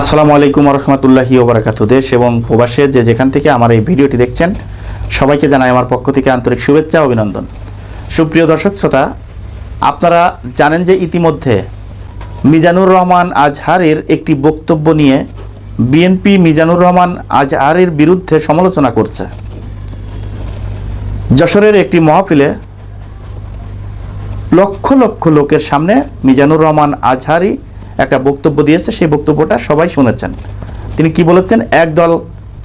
আসসালামু আলাইকুম রহমতুল্লাহি ওবরাকাত দেশ এবং প্রবাসে যে যেখান থেকে আমার এই ভিডিওটি দেখছেন, সবাইকে জানাই আমার পক্ষ থেকে আন্তরিক শুভেচ্ছা অভিনন্দন। সুপ্রিয় দর্শক শ্রোতা, আপনারা জানেন যে ইতিমধ্যে মিজানুর রহমান আজহারের একটি বক্তব্য নিয়ে বিএনপি মিজানুর রহমান আজহারের বিরুদ্ধে সমালোচনা করছে। যশোরের একটি মহফিলে লক্ষ লক্ষ লোকের সামনে মিজানুর রহমান আজহারি একটা বক্তব্য দিয়েছে, সেই বক্তব্যটা সবাই শুনেছেন। তিনি কি বলেছেন? এক দল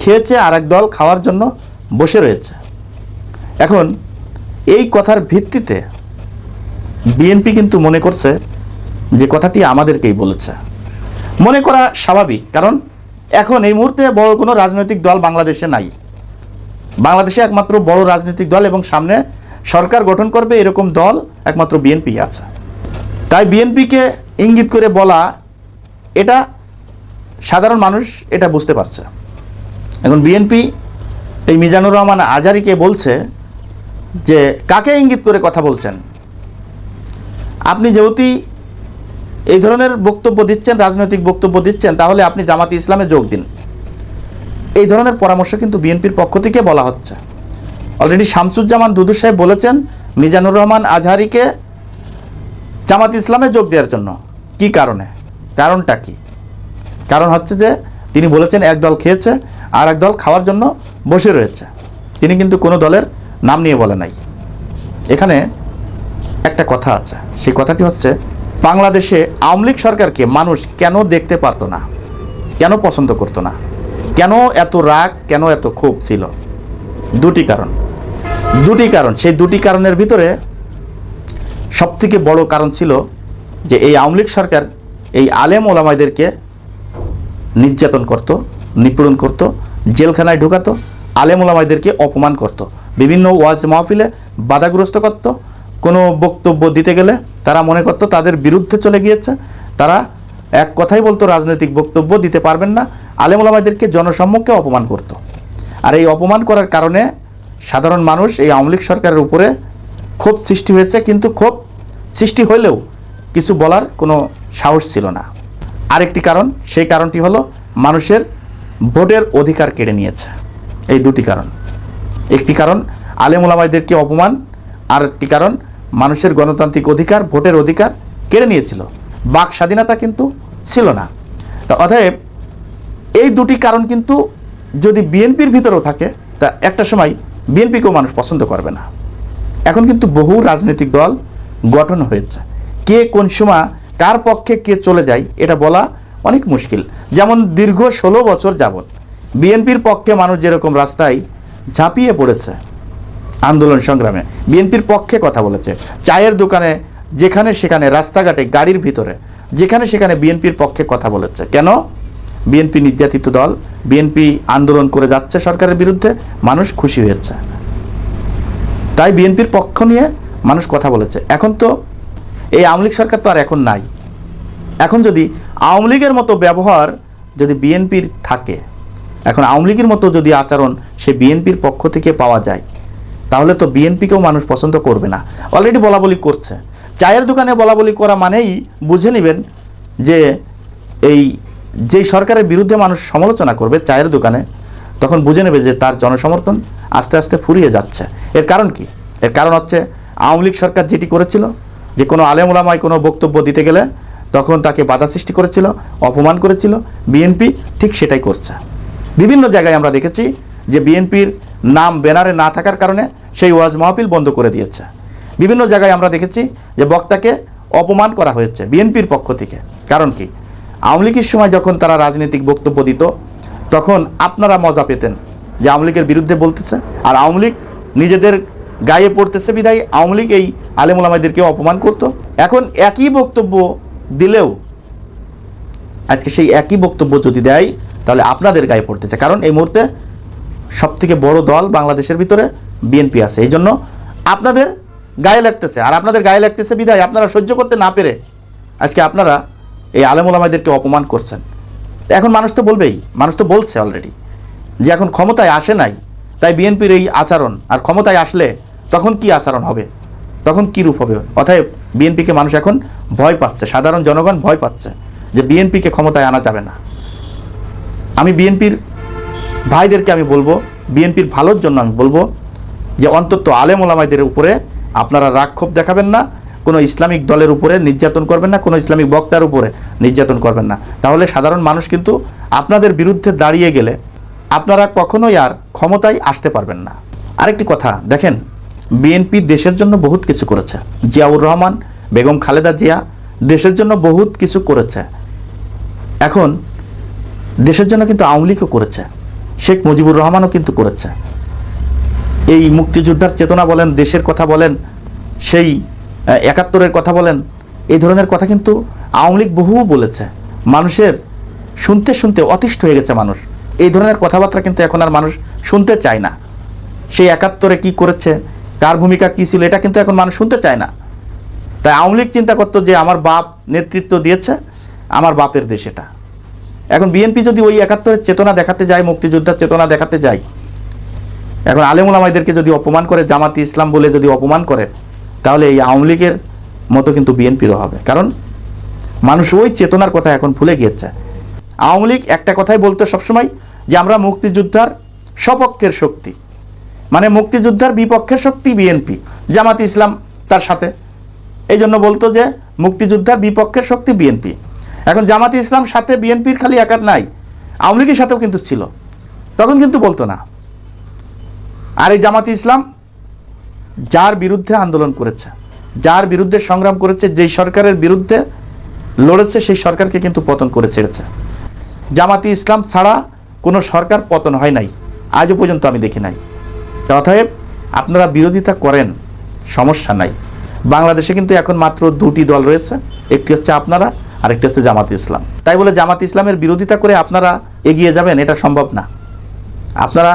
খেয়েছে আর এক দল খাওয়ার জন্য বসে রয়েছে। এখন এই কথার ভিত্তিতে বিএনপি কিন্তু মনে করছে যে কথাটি আমাদেরকেই বলেছে। মনে করা স্বাভাবিক, কারণ এখন এই মুহূর্তে বড় কোনো রাজনৈতিক দল বাংলাদেশে নাই। বাংলাদেশে একমাত্র বড় রাজনৈতিক দল এবং সামনে সরকার গঠন করবে এরকম দল একমাত্র বিএনপি আছে। তাই বিএনপিকে ইঙ্গিত করে বলা, এটা সাধারণ মানুষ এটা বুঝতে পারছে। এখন বিএনপি এই মিজানুর রহমান আজারিকে বলছে যে, কাকে ইঙ্গিত করে কথা বলছেন? আপনি যেহেতু এই ধরনের বক্তব্য দিচ্ছেন, রাজনৈতিক বক্তব্য দিচ্ছেন, তাহলে আপনি জামাতি ইসলামে যোগ দিন। এই ধরনের পরামর্শ কিন্তু বিএনপির পক্ষ থেকে বলা হচ্ছে। অলরেডি শামসুজ্জামান দুদু সাহেব বলেছেন, মিজানুর রহমান আজহারিকে জামাত ইসলামে যোগ দেওয়ার জন্য। কি কারণে? কারণটা কি? কারণ হচ্ছে যে, তিনি বলেছেন এক দল খেয়েছে আর এক দল খাওয়ার জন্য বসে রয়েছে। তিনি কিন্তু কোনো দলের নাম নিয়ে বলে নাই। এখানে একটা কথা আছে। সেই কথাটি হচ্ছে, বাংলাদেশে আওয়ামী লীগ সরকারকে মানুষ কেন দেখতে পারতো না? কেন পছন্দ করতো না? কেন এত রাগ, কেন এত ক্ষোভ ছিল? দুটি কারণ। দুটি কারণ। সেই দুটি কারণের ভিতরে সবথেকে বড় কারণ ছিল যে এই আওয়ামী লীগ সরকার এই আলেম ওলামাইদেরকে নির্যাতন করত, নিপীড়ন করত, জেলখানায় ঢুকাতো, আলেম ওলামাইদেরকে অপমান করত। বিভিন্ন ওয়াজ মাহফিলে বাধাগ্রস্ত করত। কোনো বক্তব্য দিতে গেলে তারা মনে করতো তাদের বিরুদ্ধে চলে গিয়েছে। তারা এক কথাই বলতো, রাজনৈতিক বক্তব্য দিতে পারবেন না। আলেম ওলামাইদেরকে জনসম্মুখে অপমান করত। আর এই অপমান করার কারণে সাধারণ মানুষ এই আওয়ামী লীগ সরকারের উপরে ক্ষোভ সৃষ্টি হয়েছে, কিন্তু ক্ষোভ সৃষ্টি হলেও কিছু বলার কোনো সাহস ছিল না। আরেকটি কারণ, সেই কারণটি হলো মানুষের ভোটের অধিকার কেড়ে নিয়েছে। এই দুটি কারণ। একটি কারণ, আলেম ওলামাইদেরকে অপমান? আর একটি কারণ, মানুষের গণতান্ত্রিক অধিকার, ভোটের অধিকার কেড়ে নিয়েছিল। বাক স্বাধীনতা কিন্তু ছিল না। অতএব এই দুটি কারণ কিন্তু যদি বিএনপির ভিতরেও থাকে, তা একটা সময় বিএনপিকেও মানুষ পছন্দ করবে না। এখন কিন্তু বহু রাজনৈতিক দল গঠন হয়েছে। কে কোন সময় কার পক্ষে কে চলে যায়, এটা বলা অনেক মুশকিল। যেমন দীর্ঘ ষোলো বছর যাবৎ বিএনপির পক্ষে মানুষ যেরকম রাস্তায় ঝাঁপিয়ে পড়েছে আন্দোলন সংগ্রামে, বিএনপির পক্ষে কথা বলেছে। চায়ের দোকানে যেখানে সেখানে, রাস্তাঘাটে, গাড়ির ভিতরে, যেখানে সেখানে বিএনপির পক্ষে কথা বলেছে। কেন? বিএনপি নির্যাতিত দল, বিএনপি আন্দোলন করে যাচ্ছে সরকারের বিরুদ্ধে, মানুষ খুশি হয়েছে। তাই বিএনপির পক্ষ নিয়ে মানুষ কথা বলেছে। এখন তো এই আওয়ামী লীগ সরকার তো আর এখন নাই। এখন যদি আওয়ামী লীগের মতো ব্যবহার যদি বিএনপির থাকে, এখন আওয়ামী লীগের মতো যদি আচরণ সে বিএনপির পক্ষ থেকে পাওয়া যায়, তাহলে তো বিএনপিকেও মানুষ পছন্দ করবে না। অলরেডি বলা বলি করছে। চায়ের দোকানে বলা বলি করা মানেই বুঝে নেবেন যে এই যেই সরকারের বিরুদ্ধে মানুষ সমালোচনা করবে চায়ের দোকানে, তখন বুঝে নেবে যে তার জনসমর্থন আস্তে আস্তে ফুরিয়ে যাচ্ছে। এর কারণ কি? এর কারণ হচ্ছে আওয়ামী লীগ সরকার যেটি করেছিল যে কোনো আলেম ওলামায় কোনো বক্তব্য দিতে গেলে তখন তাকে বাধা সৃষ্টি করেছিল, অপমান করেছিল। বিএনপি ঠিক সেটাই করছে। বিভিন্ন জায়গায় আমরা দেখেছি যে বিএনপির নাম ব্যানারে না থাকার কারণে সেই ওয়াজ মাহফিল বন্ধ করে দিয়েছে। বিভিন্ন জায়গায় আমরা দেখেছি যে বক্তাকে অপমান করা হয়েছে বিএনপির পক্ষ থেকে। কারণ কি? আওয়ামী লীগের সময় যখন তারা রাজনৈতিক বক্তব্য দিত, তখন আপনারা মজা পেতেন যে আওয়ামী লীগের বিরুদ্ধে বলতেছে। আর আওয়ামী লীগ নিজেদের গায়ে পড়তেছে বিধায় আওয়ামী লীগ এই আলেমুলামাদেরকে অপমান করত। এখন একই বক্তব্য দিলেও আজকে সেই একই বক্তব্য যদি দেয়, তাহলে আপনাদের গায়ে পড়তেছে। কারণ এই মুহূর্তে সব থেকে বড় দল বাংলাদেশের ভিতরে বিএনপি আছে। এই জন্য আপনাদের গায়ে লাগতেছে। আর আপনাদের গায়ে লাগতেছে বিধায় আপনারা সহ্য করতে না পেরে আজকে আপনারা এই আলেমুলামাদেরকে অপমান করছেন। এখন মানুষ তো বলবেই, মানুষ তো বলছে অলরেডি যে এখন ক্ষমতায় আসে নাই। তাই বিএনপির এই আচরণ আর ক্ষমতায় আসলে তখন কি আচরণ হবে? তখন কি রূপ হবে? অতএব বিএনপিকে মানুষ এখন ভয় পাচ্ছে, সাধারণ জনগণ ভয় পাচ্ছে যে বিএনপিকে ক্ষমতায় আনা যাবে না। আমি বিএনপির ভাইদেরকে আমি বলব বিএনপির ভালোর জন্য আমি বলব যে অন্তত আলেম ওলামাইদের উপরে আপনারা রাক্ষোভ দেখাবেন না, কোনো ইসলামিক দলের উপরে নির্যাতন করবেন না, কোনো ইসলামিক বক্তার উপরে নির্যাতন করবেন না। তাহলে সাধারণ মানুষ কিন্তু আপনাদের বিরুদ্ধে দাঁড়িয়ে গেলে আপনারা কখনোই আর ক্ষমতায় আসতে পারবেন না। আরেকটি কথা, দেখেন বিএনপি দেশের জন্য বহুত কিছু করেছে। জিয়াউর রহমান, বেগম খালেদা জিয়া, দেশের জন্য বহুত কিছু করেছে। এখন দেশের জন্য কিন্তু আওয়ামী লীগও করেছে। শেখ মুজিবুর রহমানও কিন্তু করেছে। এই মুক্তিযোদ্ধার চেতনা বলেন, দেশের কথা বলেন, সেই একাত্তরের কথা বলেন, এই ধরনের কথা কিন্তু আওয়ামী লীগ বহু বলেছে। মানুষের শুনতে শুনতে অতিষ্ঠ হয়ে গেছে মানুষ। এই ধরনের কথাবার্তা কিন্তু এখন আর মানুষ শুনতে চায় না। সেই একাত্তরে কি করেছে কার ভূমিকা কী ছিল এটা কিন্তু এখন মানুষ শুনতে চায় না। তাই আওয়ামী লীগ চিন্তা করতো যে আমার বাপ নেতৃত্ব দিয়েছে, আমার বাপের দেশ এটা। এখন বিএনপি যদি ওই একাত্তরের চেতনা দেখাতে যায়, মুক্তিযোদ্ধার চেতনা দেখাতে যায়, এখন আলেমুল আমাদেরকে যদি অপমান করে, জামাতি ইসলাম বলে যদি অপমান করে, তাহলে এই আওয়ামী লীগের মতো কিন্তু বিএনপিরও হবে। কারণ মানুষ ওই চেতনার কথা এখন ভুলে গিয়েছে। আওয়ামী লীগ একটা কথাই বলতো সবসময় যে আমরা মুক্তিযোদ্ধার সপক্ষের শক্তি। মানে মুক্তিযোদ্ধার বিপক্ষের শক্তি বিএনপি, জামাত ইসলাম তার সাথে। এই জন্য বলতো যে মুক্তিযোদ্ধার বিপক্ষের শক্তি বিএনপি। এখন জামাত ইসলাম সাথে বিএনপির খালি একাত নাই, আওয়ামী লীগের সাথেও কিন্তু ছিল। তখন কিন্তু বলতো না। আর এই জামাত ইসলাম যার বিরুদ্ধে আন্দোলন করেছে, যার বিরুদ্ধে সংগ্রাম করেছে, যেই সরকারের বিরুদ্ধে লড়েছে, সেই সরকারকে কিন্তু পতন করে ছেড়েছে। জামাতি ইসলাম ছাড়া কোনো সরকার পতন হয় নাই। আজও পর্যন্ত আমি দেখি নাই। অতএব আপনারা বিরোধিতা করেন, সমস্যা নাই। বাংলাদেশে কিন্তু এখন মাত্র দুটি দল রয়েছে, একটি হচ্ছে আপনারা আর একটি হচ্ছে জামাত ইসলাম। তাই বলে জামাত ইসলামের বিরোধিতা করে আপনারা এগিয়ে যাবেন, এটা সম্ভব না। আপনারা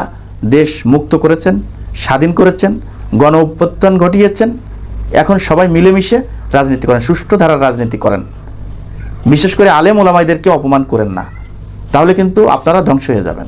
দেশ মুক্ত করেছেন, স্বাধীন করেছেন, গণ ঘটিয়েছেন, এখন সবাই মিলেমিশে রাজনীতি করেন, সুষ্ঠু ধারার রাজনীতি করেন। বিশেষ করে আলেম ওলামাইদেরকে অপমান করেন না। তাহলে কিন্তু আপনারা ধ্বংস হয়ে যাবেন।